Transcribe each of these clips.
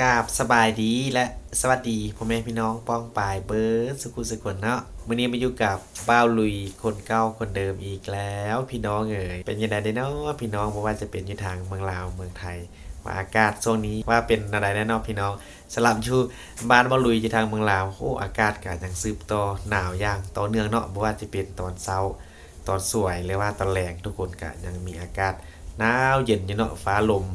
กาบสบายดีและสวัสดีพ่อแม่พี่น้องป้องปายเบิร์ดสุขุสกุลเนาะวันนี้มาอยู่กับบ้าลุยคนเก่าคนเดิมอีกแล้ว พี่น้องเอ๋ยเป็นยังไงเนาะพี่น้องเพราะว่าจะเป็นอยู่ทางเมืองลาวเมืองไทย ว่าอากาศช่วงนี้ว่าเป็นอะไรแน่นอนพี่น้องสลับชูบ้านบ้าลุยอยู่ทางเมืองลาวโอ้อากาศก็ยังซืบต่อหนาวอย่างต่อเนื่องเนาะเพราะว่าจะเป็นตอนเช้าตอนสวยหรือว่าตอนแรงทุกคนก็ยังมีอากาศหนาวเย็นอยู่เนาะฟ้าลม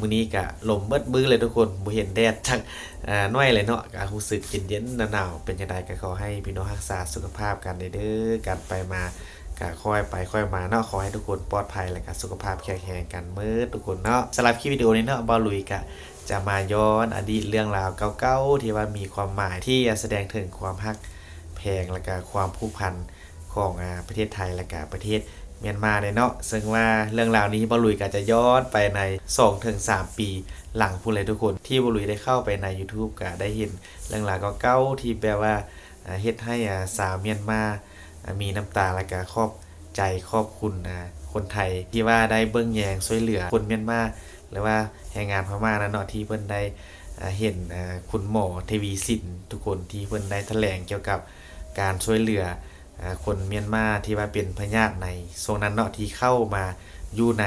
มื้อนี้ก็ลมเบิดมือเลยทุกคนบ่เห็นแดดจักอ่าน้อยเลยเนาะก็รู้สึกเย็นๆหนาวๆเป็นจังไดก็ขอให้พี่น้องรักษาสุขภาพกันเด้อกันไปมาก็ค่อยไปค่อยมาเนาะขอให้ทุกคนปลอดภัยและก็สุขภาพแข็งแรงกันเมื่อทุกคนเนาะสำหรับคลิปวิดีโอนี้เนาะบ่ลุยก็จะมาย้อนอดีตเรื่องราวเก่าๆที่ว่ามีความหมายที่แสดงถึงความฮักแพงและก็ความผูกพันของอ่าประเทศไทยและก็ประเทศ เมียนมาเนี่ยเนาะซึ่งว่าเรื่องราวนี้บอลุยก็จะย้อนไปใน2ถึง3ปีหลังพูดเลยทุกคนที่บอลุยได้เข้าไปใน YouTube ก็ได้เห็นเรื่องราวเก่าที่แปลว่าเฮ็ดให้สาวเมียนมา มีน้ำตาและก็ครอบใจครอบคุณคนไทยที่ว่าได้เบิ่งแยงช่วยเหลือคนเมียนมาหรือว่าแรงงานพม่านั่นเนาะที่เพิ่นได้เห็นคุณหมอทวีสินทุกคนที่เพิ่นได้แถลงเกี่ยวกับการช่วยเหลือ คนเมียนมาที่ว่าเป็นพญาติในโซนนั้นเนาะที่เข้ามาอยู่ใน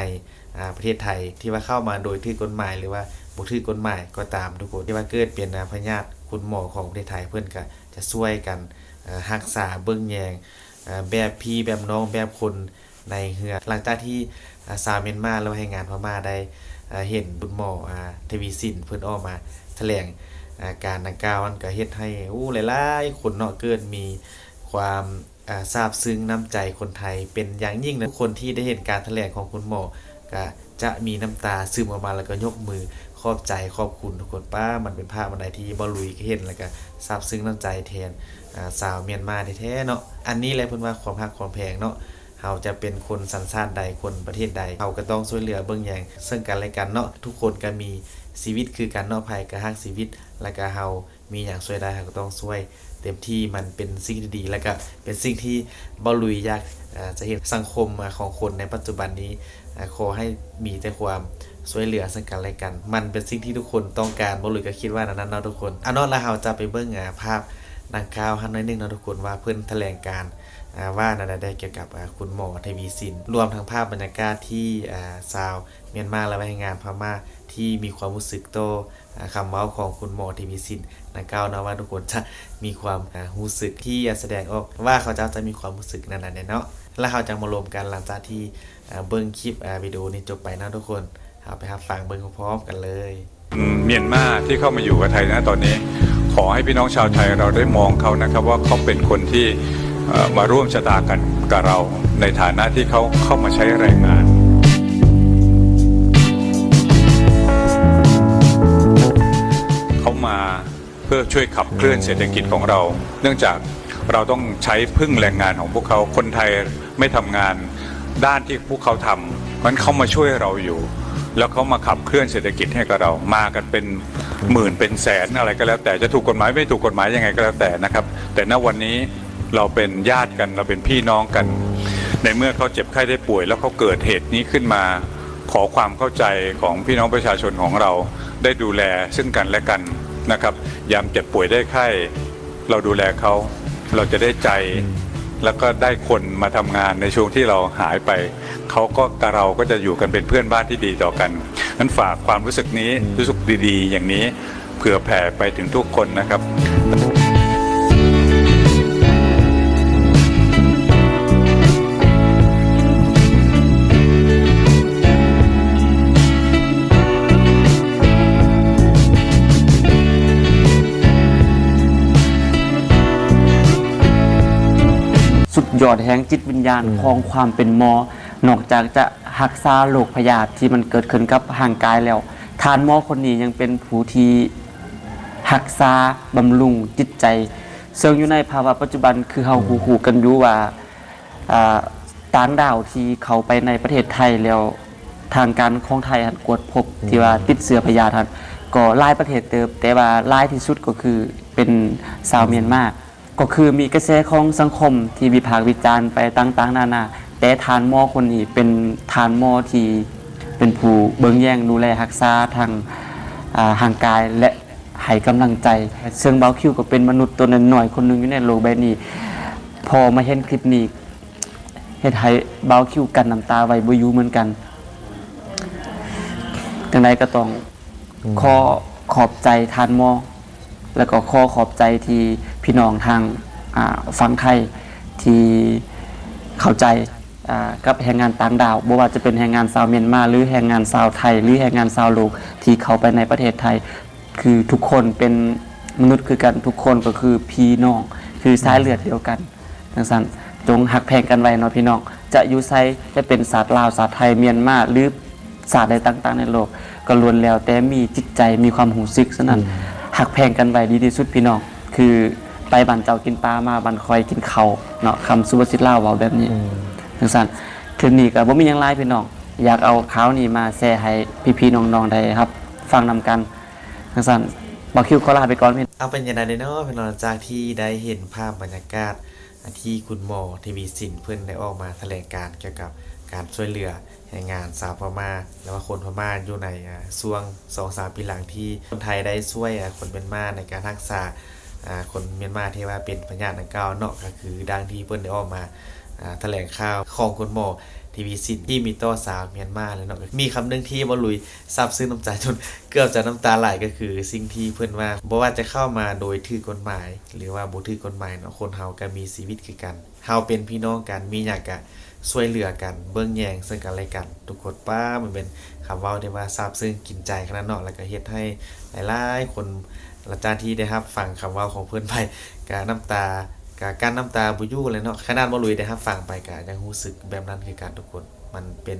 ประเทศไทยที่ว่าเข้ามาโดยถือกฎหมายหรือว่าบ่ถือกฎหมายก็ตามทุกคนที่ว่าเกิดเป็นอาพญาติคุณหมอของประเทศไทยเพื่อนก็จะช่วยกันอ่ารักษาเบิ่งแยงแบบพี่แบบน้องแบบคนในเฮือหลังจากที่อ่าสาวเมียนมาแล้วให้งานพม่าได้เห็นคุณหมอทวีสินเพิ่อนออกมาแถลงอาการดังกล่าวมันก็เฮ็ดให้อู้หลายๆคนเนาะเกิดมีความ ซาบซึ้งน้ำใจคนไทย เป็นอย่างยิ่งนะทุกคนที่ได้เห็นการแถลงของคุณหมอก็จะมีน้ำตาซึมออกมาแล้วก็ยกมือขอบใจขอบคุณทุกคนป้ามันเป็นภาพอะไรที่บอลุยก็เห็นแล้วก็ซาบซึ้งน้ำใจแทนสาวเมียนมาแท้ๆเนาะอันนี้แหละเพิ่นว่าความรักความแพงเนาะ เราจะเป็นคนสัญชาติใดคนประเทศใดเราก็ต้องช่วยเหลือเบิ่งอย่างซึ่งกันและกันเนาะทุกคนก็มีชีวิตคือการเนาะภัยก็ฮักชีวิต แล้วก็เฮามีอย่างช่วยได้เราก็ต้องช่วยเต็มที่มันเป็นสิ่งที่ดีแล้วก็เป็นสิ่งที่บอลุยยากจะเห็นสังคมของคนในปัจจุบันนี้ขอให้มีแต่ความช่วยเหลือซึ่งกันและกัน มันเป็นสิ่งที่ทุกคนต้องการบอลุยก็คิดว่านั้นเนาะทุกคนอันนั้นแล้วเราจะไปเบิ่งอ่าภาพ ดังกล่าวหันน้อยนึงนะทุกคนว่าเพิ่อนแถลงการอ่าว่านั่นได้เกี่ยวกับคุณหมอทวีสิน รวมทั้งภาพบรรยากาศที่อ่าชาวเมียนมาและแรงงานพม่าที่มีความรู้สึกโตออ่าคำเว้าของคุณหมอทวีสินนักกล่าวนะว่าทุกคนจะมีความรู้สึกที่แสดงออกว่าเขาเจ้าจะมีความรู้สึกนั้นๆเนาะแล้วเขาจะมารวมกันหลังจากที่เบิ่งคลิปวิดีโอนี้จบไปนะทุกคนเอาไปครับฟังเบิ่งพร้อมกันเลย เมียนมาที่เข้ามาอยู่กับไทยนะตอนนี้ ขอให้พี่น้องชาวไทยเราได้มองเขานะครับว่าเขาเป็นคนที่มาร่วมชะตากันกับเรา ในฐานะที่เขาเข้ามาใช้แรงงานเขามาเพื่อช่วยขับเคลื่อนเศรษฐกิจของเรา เนื่องจากเราต้องใช้พึ่งแรงงานของพวกเขาคนไทยไม่ทำงานด้านที่พวกเขาทำมันเขามาช่วยเราอยู่ แล้วเขามาขับเคลื่อนเศรษฐกิจให้กับเรา มากันเป็นหมื่นเป็นแสนอะไรก็แล้ว แต่จะถูกกฎหมายไม่ถูกกฎหมายยังไงก็แล้วแต่นะครับ แต่ณวันนี้เราเป็นญาติกันเราเป็นพี่น้องกัน ในเมื่อเขาเจ็บไข้ได้ป่วย แล้วเขาเกิดเหตุนี้ขึ้นมา ขอความเข้าใจของพี่น้องประชาชนของเรา ได้ดูแลซึ่งกันและกันนะครับ ยามเจ็บป่วยได้ไข้ เราดูแลเขาเราจะได้ใจ แล้วก็ได้คนมาทำงานในช่วงที่เราหายไปเขาก็กับเราก็จะอยู่กันเป็นเพื่อนบ้านที่ดีต่อกันนั้นฝากความรู้สึกนี้รู้สึกดีๆ อย่างนี้เผื่อแผ่ไปถึงทุกคนนะครับ สุดยอดแห่งจิตวิญญาณของความเป็นหมอ นอกจากจะหักษาโรคพยาธิที่มันเกิดขึ้นกับห่างกายแล้ว ทานหมอคนนี้ยังเป็นผู้ที่หักษาบำรุงจิตใจ ซึ่งอยู่ในภาวะปัจจุบันคือเฮาหูๆกันอยู่ว่าอ่าต่างดาวที่เขาไปในประเทศไทยแล้วทางการของไทยหันกวดพบที่ว่าติดเชื้อพยาธิหันก็หลายประเทศเติบ แต่ว่าหลายที่สุดก็คือเป็นชาวเมียนมา ก็คือมีกระแสของสังคมที่วิพากษ์วิจารณ์ไปต่างๆ นานา แต่ทานหมอคนนี้เป็นทานหมอที่เป็นผู้เบิงแย่งดูแลรักษาทางอ่าห่างกายและให้กำลังใจซึ่งเบาคิวก็เป็นมนุษย์ตัวน้อยๆคนหนึงอยู่ในโลกใบนี้ พอมาเห็นคลิปนี้เฮ็ดให้เบาคิวกันน้ำตาไว้บ่อยู่เหมือนกันจังไดก็ต้องขอขอบใจทานหมอแล้วก็ขอขอบใจที่ พี่น้องทางฝั่งไทยที่เข้าใจกับแรงงานต่างดาวบ่ว่าจะเป็นแรงงานชาวเมียนมาหรือแรงงานชาวไทย หรือแรงงานชาวโลกที่เข้าไปในประเทศไทย คือทุกคนเป็นมนุษย์คือกันทุกคนก็คือพี่น้อง คือสายเลือดเดียวกันดังนั้นจงหักแพงกันไว้เนาะพี่น้อง จะอยู่ไซจะเป็นศาสตร์ลาวศาสตร์ไทยเมียนมาหรือศาสตร์ใดต่าง ๆ ในโลก ก็ล้วนแล้วแต่มีจิตใจมีความหูซึกฉะนั้นหักแพงกันไว้ดีที่สุดพี่น้องคือ ไปบันเจ้ากินปลามาบันคอยกินเขาวเนาะคำสุภาษิตลาวเว้าแบบนี้ดังนั้นคลิปนี้ก็บ่มีหยังหลายพี่น้อง อยากเอาข่าวนี้มาแชร์ให้พี่ๆน้องๆได้ครับ ฟังนำกันดังนั้นบอกคิวขอลาไปก่อนพี่ เอาเป็นยังไงเนาะพี่น้องจากที่ได้เห็นภาพบรรยากาศที่คุณหมอทีวีสินเพื่อนได้ออกมาแถลงการณ์เกี่ยวกับการช่วยเหลือแรงงานสาวพม่าและว่าคนพม่าอยู่ในอ่าช่วงสองสามปีหลังที่คนไทยได้ช่วยอ่าคนเมียนมาในการรักษาอ่า คนเมียนมาที่ว่าเป็นพญาติดังกล่าวเนาะก็คือดังที่เพื่อนได้ออกมาแถลงข่าวของคุณหมอทีวีสินที่มีต่อสาวเมียนมาแล้วเนาะมีคำหนึงที่บอลุยซับซึ้งน้ำใจจนเกือบจะน้ำตาไหลก็คือสิ่งที่เพื่อนว่าบ่ว่าจะเข้ามาโดยถือกฎหมาย หรือว่าบ่ถือกฎหมายเนาะคนเฮาก็มีชีวิตคือกันเฮาเป็นพี่น้องกันมีหยังก็ช่วยเหลือกันเบิ่งแยงซึ่งกันและกัน ทุกคนป้ามันเป็นคำเว้าที่ว่าซาบซึ้งกินใจขนาดเนาะแล้วก็เฮ็ดให้หลายๆคน หลังจากที่ได้รับฟังคำเว้าของเพื่อนไปก็น้ำตากการน้ำตาบุยู่เลยเนาะขนาดบ่ลุยได้ครับฟังไปกะยังรู้สึกแบบนั้นคือการทุกคนมันเป็น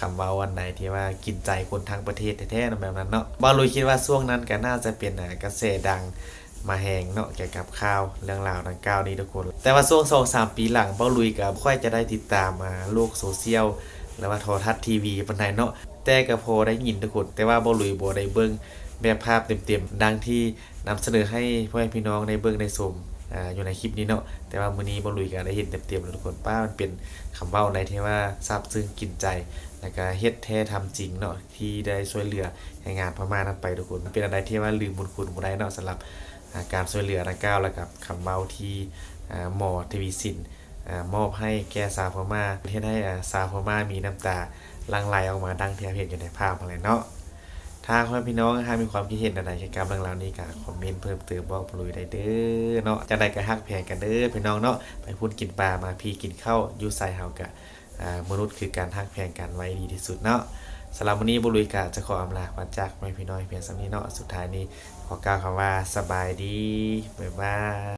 คำเว้าวันไหนที่ว่ากินใจคนทั้งประเทศแท้ๆแบบนั้นเนาะบ่ลุยคิดว่าช่วงนั้นก็น่าจะเป็นกระแสดังมาแหงเนาะเกี่ยวกับข่าวเรื่องราวดังกล่าวนี้ทุกคน แต่ว่าช่วง2-3ปีหลังบ่ลุยก็ค่อยจะได้ติดตามมาโลกโซเชียลหรือว่าโทรทัศน์ทีวีปานใดเนาะแต่ก็พอได้ยินทุกคน แต่ว่าบ่ลุยบ่ได้เบิ่ง แบบภาพเต็มๆดังที่นำเสนอให้พ่อแม่พี่น้องได้เบิ่งได้ชมอ่าอยู่ในคลิปนี้เนาะแต่ว่ามื้อนี้บ่ลุยก็ได้เห็นเต็มๆแล้วทุกคนป้ามันเป็นคำเว้าในที่ว่าซาบซึ้งกินใจแล้วก็เฮ็ดแท้ทำจริงเนาะที่ได้ช่วยเหลือให้งานพม่านั้นไปทุกคนเป็นอะไรที่ว่าลืมบุญคุณบ่ได้เนาะสำหรับการช่วยเหลือดังกล่าวแล้วกับคำเว้าที่หมอทวีสินอมอบให้แก่สาวพม่าเฮ็ดให้อ่าสาวพม่ามีน้ำตาลังไหลออกมาดังที่เห็นอยู่ในภาพอะไรเนาะ ถ้าพ่อพี่น้องมีความคิดเห็นอะไรเกี่ยวกับเรื่องราวนี้ก็คอมเมนต์เพิ่มเติมบอกปลุยได้เด้อเนาะจะได้ก็ฮักแพงกันเด้อพี่น้องเนาะไปพูดกินปลามาพี่กินข้าวยู่ใส่เฮากะมนุษย์คือการฮักแพงกันไว้ดีที่สุดเนาะสำหรับวันนี้บุรุยกะจะขออำลาพระจากไม่พี่น้อยเพียงสำนี้เนาะสุดท้ายนี้ขอกล่าวคำว่าสบายดีบ๊ายบาย